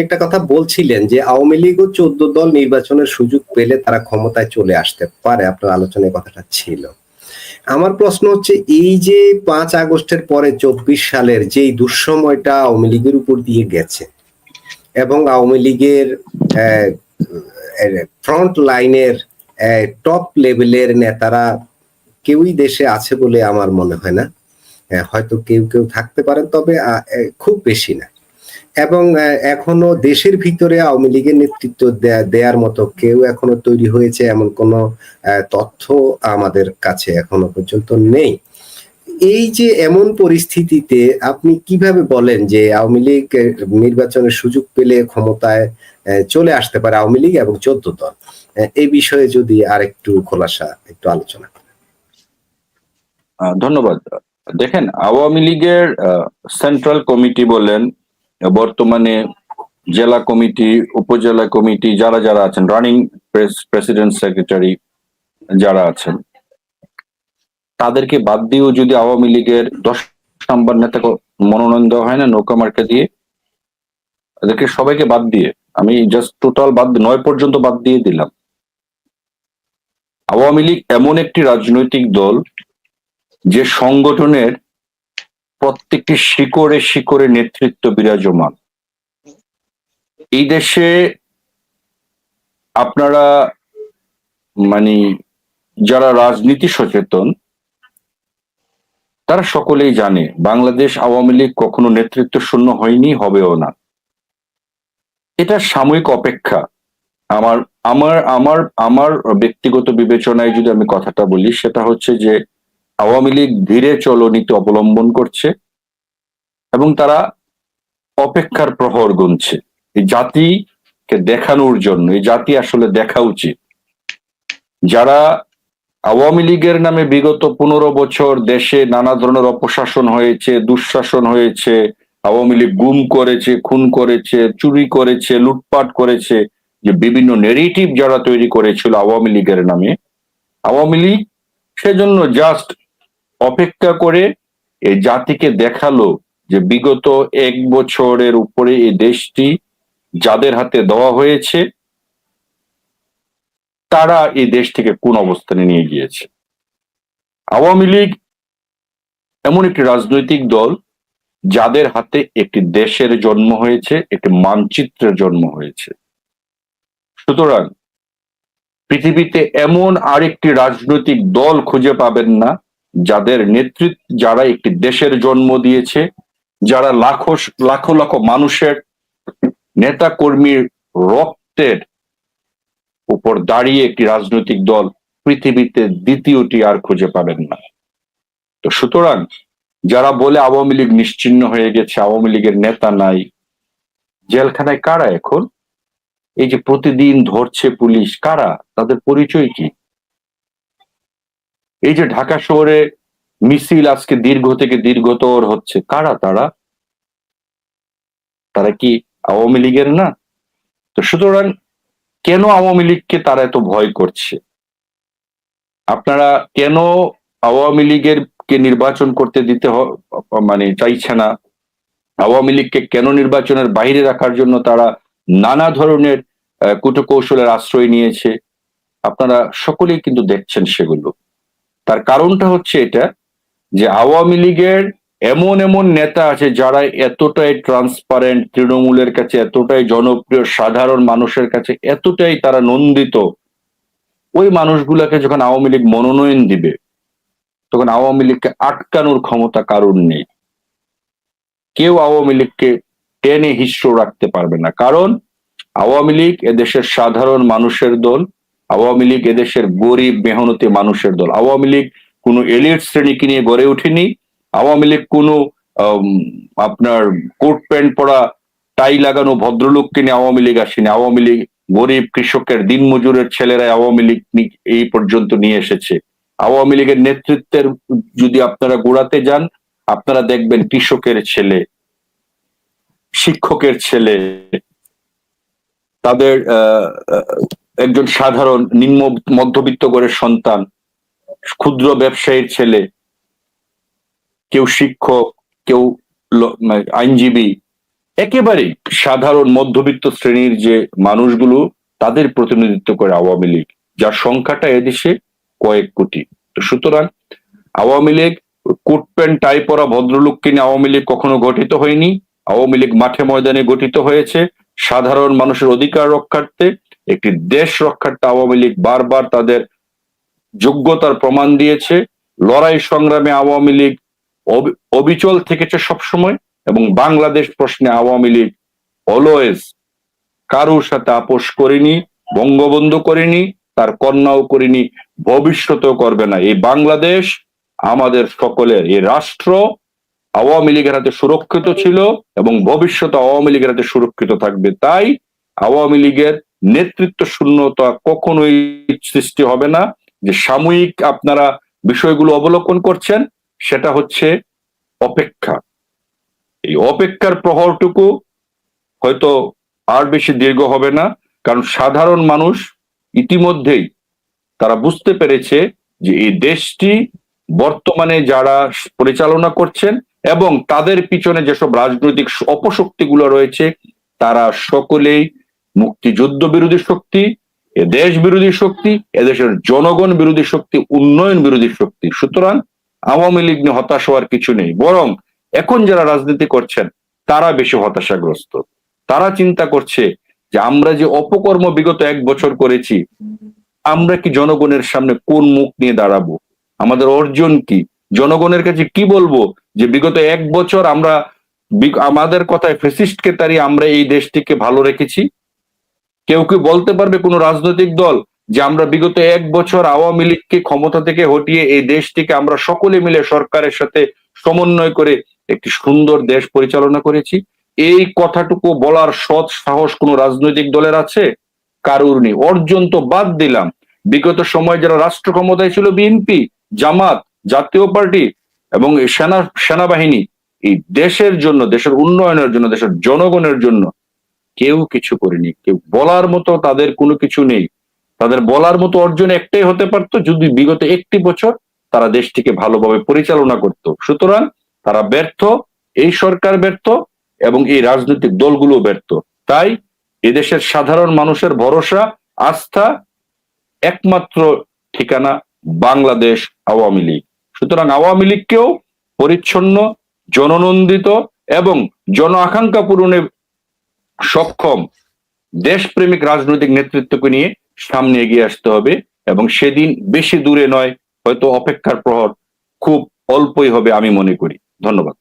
আপনি একটা কথা বলছিলেন যে আওয়ামী লীগ ও চোদ্দ দল নির্বাচনের সুযোগ পেলে তারা ক্ষমতায় চলে আসতে পারে। আপনার আলোচনায় কথাটা ছিল। আমার প্রশ্ন হচ্ছে, এই যে পাঁচ আগস্টের পরে চব্বিশ সালের যেই দুঃসময়টা আওয়ামী লীগের উপর দিয়ে গেছে এবং আওয়ামী লীগের ফ্রন্ট লাইনের টপ লেভেলের নেতারা কেউই দেশে আছে বলে আমার মনে হয় না। হয়তো কেউ কেউ থাকতে পারেন, তবে খুব বেশি না। এবং এখনও দেশের ভিতরে আওয়ামী লীগের নেতৃত্ব দেয়ার মতো কেউ এখনও তৈরি হয়েছে এমন কোনো তথ্য আমাদের কাছে এখনও পর্যন্ত নেই। এই যে এমন পরিস্থিতিতে আপনি কীভাবে বলেন যে আওয়ামী লীগ নির্বাচনের সুযোগ পেলে ক্ষমতায় চলে আসতে পারে আওয়ামী লীগ এবং চোদ্দ দল? এই বিষয়ে যদি আর একটু খোলাসা, একটু আলোচনা ধন্যবাদ। দেখেন, আওয়ামী লীগের সেন্ট্রাল কমিটি বলেন বর্তমানে জেলা কমিটি, উপজেলা কমিটি, যারা যারা আছেন রানিং প্রেসিডেন্ট সেক্রেটারি যারা আছেন, তাদেরকে বাদ দিয়েও যদি আওয়ামী লীগের দশ নম্বর নেতাকে মনোনয়ন দেওয়া হয় না, নৌকা মার্কা দিয়ে, তাদেরকে সবাইকে বাদ দিয়ে, আমি জাস্ট টোটাল বাদ, নয় পর্যন্ত বাদ দিয়ে দিলাম। আওয়ামী লীগ এমন একটি রাজনৈতিক দল, যে সংগঠনের প্রত্যেকটি শিকড়ে শিকড়ে নেতৃত্ব বিরাজমান। এই দেশে আপনারা মানে যারা রাজনীতি সচেতন, তারা সকলেই জানে, বাংলাদেশ আওয়ামী লীগ কখনো নেতৃত্ব শূন্য হয়নি, হবেও না। এটা সাময়িক অপেক্ষা। আমার আমার আমার আমার ব্যক্তিগত বিবেচনায় যদি আমি কথাটা বলি, সেটা হচ্ছে যে আওয়ামী লীগ ধীরে চলনীতি অবলম্বন করছে এবং তারা অপেক্ষার প্রহর গুনছে। এই জাতিকে দেখানোর জন্য, এই জাতি আসলে দেখা উচিত। যারা আওয়ামী লীগের নামে বিগত পনেরো বছর দেশে নানা ধরনের অপশাসন হয়েছে, দুঃশাসন হয়েছে, আওয়ামী লীগ গুম করেছে, খুন করেছে, চুরি করেছে, লুটপাট করেছে, যে বিভিন্ন নেগেটিভ যারা তৈরি করেছিল আওয়ামী লীগের নামে, আওয়ামী লীগ সেজন্য জাস্ট অপেক্ষা করে এই জাতিকে দেখাল যে বিগত এক বছরের উপরে এই দেশটি যাদের হাতে দেওয়া হয়েছে, তারা এই দেশটিকে কোন অবস্থানে নিয়ে গিয়েছে। আওয়ামী লীগ এমন একটি রাজনৈতিক দল যাদের হাতে একটি দেশের জন্ম হয়েছে, একটি মানচিত্রের জন্ম হয়েছে। সুতরাং পৃথিবীতে এমন আরেকটি রাজনৈতিক দল খুঁজে পাবেন না যাদের নেতৃত্ব, যারা একটি দেশের জন্ম দিয়েছে, যারা লাখো লাখো লাখো মানুষের নেতা কর্মীর রক্তের উপর দাঁড়িয়ে একটি রাজনৈতিক দল পৃথিবীতে দ্বিতীয়টি আর খুঁজে পাবেন না। তো সুতরাং যারা বলে আওয়ামী লীগ নিশ্চিন্ন হয়ে গেছে, আওয়ামী লীগের নেতা নাই, জেলখানায় কারা এখন? এই যে প্রতিদিন ধরছে পুলিশ, কারা? তাদের পরিচয় কি? এই যে ঢাকা শহরে মিছিল আজকে দীর্ঘ থেকে দীর্ঘতর হচ্ছে, কারা তারা? তারা কি আওয়ামী লীগের না? তো সুতরাং কেন আওয়ামী লীগকে তারা এত ভয় করছে? আপনারা কেন আওয়ামী লীগের কে নির্বাচন করতে দিতে মানে চাইছে না? আওয়ামী লীগকে কেন নির্বাচনের বাইরে রাখার জন্য তারা নানা ধরনের কূটকৌশলের আশ্রয় নিয়েছে? আপনারা সকলেই কিন্তু দেখছেন সেগুলো। তার কারণটা হচ্ছে এটা যে আওয়ামী লীগের এমন এমন নেতা আছে যারা এতটাই ট্রান্সপারেন্ট তৃণমূলের কাছে, এতটাই জনপ্রিয় সাধারণ মানুষের কাছে, এতটাই তারা নন্দিত। ওই মানুষগুলাকে যখন আওয়ামী লীগ মনোনয়ন দিবে, তখন আওয়ামী লীগকে আটকানোর ক্ষমতা কারণ নেই। কেউ আওয়ামী লীগকে টেনে হিস্র রাখতে পারবে না। কারণ আওয়ামী লীগ এদেশের সাধারণ মানুষের দল আওয়ামী লীগ এদেশের গরিব, মেহনতি মানুষের দল। আওয়ামী লীগ কোনো এলিট শ্রেণীকে নিয়ে গড়ে ওঠেনি? আওয়ামী লীগ কোনো আপনার কোট প্যান্ট পরা, টাই লাগানো ভদ্রলোককে নিয়ে আওয়ামী লীগ আসেনি? আওয়ামী লীগ গরিব কৃষকের দিনমজুরের ছেলেরা আওয়ামী লীগ এই পর্যন্ত নিয়ে এসেছে। আওয়ামী লীগের নেতৃত্বের যদি আপনারা গোড়াতে যান, আপনারা দেখবেন কৃষকের ছেলে, শিক্ষকের ছেলে, তাদের একজন সাধারণ নিম্ন মধ্যবিত্ত ঘরের সন্তান, ক্ষুদ্র ব্যবসায়ীর ছেলে, কেউ শিক্ষক, কেউ মানে আইনজীবী একেবারেই সাধারণ মধ্যবিত্ত শ্রেণির যে মানুষগুলো তাদের প্রতিনিধিত্ব করে আওয়ামী লীগ, যার সংখ্যাটা এদেশে কয়েক কোটি। সুতরাং Awami League coat pant, tie পরা ভদ্রলোককে নিয়ে আওয়ামী লীগ কখনো গঠিত হয়নি? আওয়ামী লীগ মাঠে ময়দানে গঠিত হয়েছে। সাধারণ মানুষের অধিকার রক্ষার্থে একটি দেশ রক্ষার্থে আওয়ামী লীগ বারবার তাদের যোগ্যতার প্রমাণ দিয়েছে। লড়াই সংগ্রামে আওয়ামী লীগ অবি- অবিচল থেকেছে সবসময় এবং বাংলাদেশ প্রশ্নে আওয়ামী লীগ অলওয়েজ কারোর সাথে আপোষ করেনি, বঙ্গবন্ধু করেনি, তার কন্যাও করেনি, ভবিষ্যতেও করবে না। এই বাংলাদেশ আমাদের সকলের, এই রাষ্ট্র আওয়ামী লীগের হাতে সুরক্ষিত ছিল এবং ভবিষ্যতে আওয়ামী লীগের হাতে সুরক্ষিত থাকবে। তাই আওয়ামী লীগের নেতৃত্ব শূন্যতা কখনোই সৃষ্টি হবে না। যে সাময়িক আপনারা বিষয়গুলো অবলোকন করছেন, সেটা হচ্ছে অপেক্ষা। এই অপেক্ষার প্রহরটুকু হয়তো আর বেশি দীর্ঘ হবে না, কারণ সাধারণ মানুষ ইতিমধ্যেই তারা বুঝতে পেরেছে যে এই দেশটি বর্তমানে যারা পরিচালনা করছেন এবং তাদের পিছনে যেসব রাজনৈতিক অপশক্তিগুলো রয়েছে, তারা সকলেই মুক্তিযুদ্ধ বিরোধী শক্তি, এ দেশ বিরোধী শক্তি এদেশের জনগণ বিরোধী শক্তি, উন্নয়ন বিরোধী শক্তি। সুতরাং আওয়ামী লীগ নিয়ে হতাশ হওয়ার কিছু নেই। বরং এখন যারা রাজনীতি করছেন, তারা বেশি হতাশাগ্রস্ত। তারা চিন্তা করছে যে আমরা যে অপকর্ম বিগত এক বছর করেছি, আমরা কি জনগণের সামনে কোন মুখ নিয়ে দাঁড়াবো? আমাদের অর্জন কি? জনগণের কাছে কি বলব যে বিগত এক বছর আমরা আমাদের কথায় ফেসিস্টকে তাড়িয়ে আমরা এই দেশটিকে ভালো রেখেছি? কেউ কি বলতে পারবে কোন রাজনৈতিক দল যে আমরা বিগত এক বছর আওয়ামী লীগকে ক্ষমতা থেকে হটিয়ে এই দেশটিকে আমরা সকলে মিলে সরকারের সাথে সমন্বয় করে একটি সুন্দর দেশ পরিচালনা করেছি। এই কথাটুকু বলার সৎ সাহস কোন রাজনৈতিক দলের আছে? কারুর নেই। অর্জন তো বাদ দিলাম। বিগত সময় যারা রাষ্ট্র ক্ষমতায় ছিল, বিএনপি, জামাত, জাতীয় পার্টি এবং সেনা, সেনাবাহিনী, এই দেশের জন্য, দেশের উন্নয়নের জন্য, দেশের জনগণের জন্য কেউ কিছু করেনি, কেউ বলার মতো তাদের কোনো কিছু নেই। তাদের বলার মতো অর্জন একটাই হতে পারতো, যদি বিগত একটি বছর তারা দেশটিকে ভালোভাবে পরিচালনা করত। সুতরাং তারা ব্যর্থ, এই সরকার ব্যর্থ এবং এই রাজনৈতিক দলগুলো ব্যর্থ। তাই এদেশের সাধারণ মানুষের ভরসা, আস্থা একমাত্র ঠিকানা বাংলাদেশ আওয়ামী লীগ। সুতরাং আওয়ামী লীগকেও পরিচ্ছন্ন, জননন্দিত এবং জন আকাঙ্ক্ষা পূরণে সক্ষম দেশপ্রেমিক রাজনৈতিক নেতৃত্বকে নিয়ে সামনে এগিয়ে আসতে হবে এবং সেদিন বেশি দূরে নয়, হয়তো অপেক্ষার প্রহর খুব অল্পই হবে আমি মনে করি। ধন্যবাদ।